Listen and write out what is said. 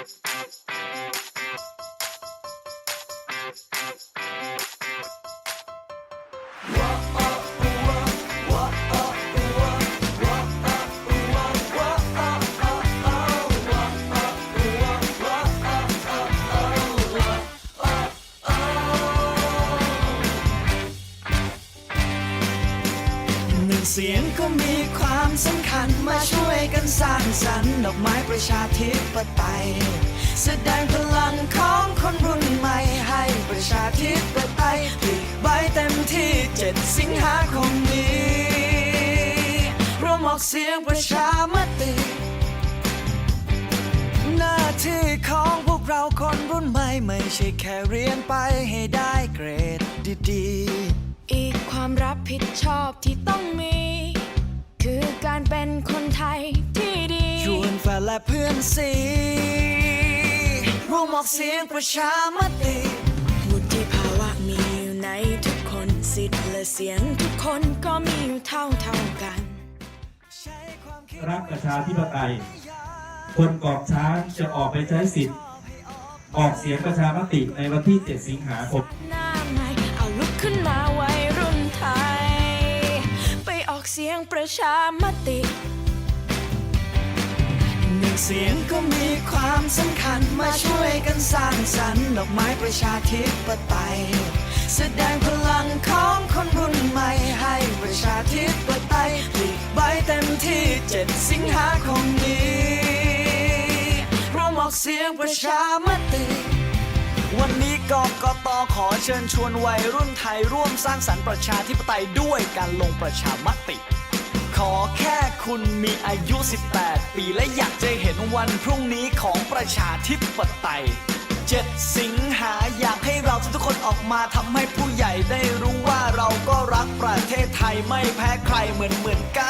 เสียงก็มีความสำคัญมาช่วย กันสร้างสรรค์ดอกไม้ประชาธิปไตยแสดงพลังของคนรุ่นใหม่ให้ประชาธิปไตยผลิใบเต็มที่เจ็ดสิงหาคมนี้รวมออกเสียงประชามติ หน้าที่ของพวกเราคนรุ่นใหม่ไม่ใช่แค่เรียนไปให้ได้เกรดดีๆ อีกความรับผิดชอบที่ต้องมี คือการเป็นคนไทยที่ดีชวนแฟนและเพื่อนสีร่วมออกเสียงประชามติวุฒิภาวะมีอยู่ในทุกคนสิทธิ์และเสียงทุกคนก็มีอยู่เท่าเท่าๆกันใช้ความคิดรักประชาธิปไตย คนกองช้างจะออกไปใช้สิทธิ์ ออกเสียงประชามติในวันที่ 7 สิงหาคม หน้าใหม่เอาลุกขึ้นมา เสียงประชามติ หนึ่งเสียงก็มีความสำคัญมาช่วยกันสร้างสรรค์ดอกไม้ประชาธิปไตย แสดงพลังของคนรุ่นใหม่ให้ประชาธิปไตยผลิใบเต็มที่เจ็ดสิงหาคมนี้ร่วมออกเสียงประชามติ กกตขอเชิญชวนวัยรุ่นไทยร่วมสร้างสรรค์ประชาธิปไตยด้วยการลงประชามติ ขอแค่คุณมีอายุ 18 ปีและอยากจะเห็นวันพรุ่งนี้ของประชาธิปไตย 7 สิงหาอยากให้เราทุกคนออกมาทำให้ผู้ใหญ่ได้รู้ว่าเราก็รักประเทศไทยไม่แพ้ใครเหมือนเหมือนกัน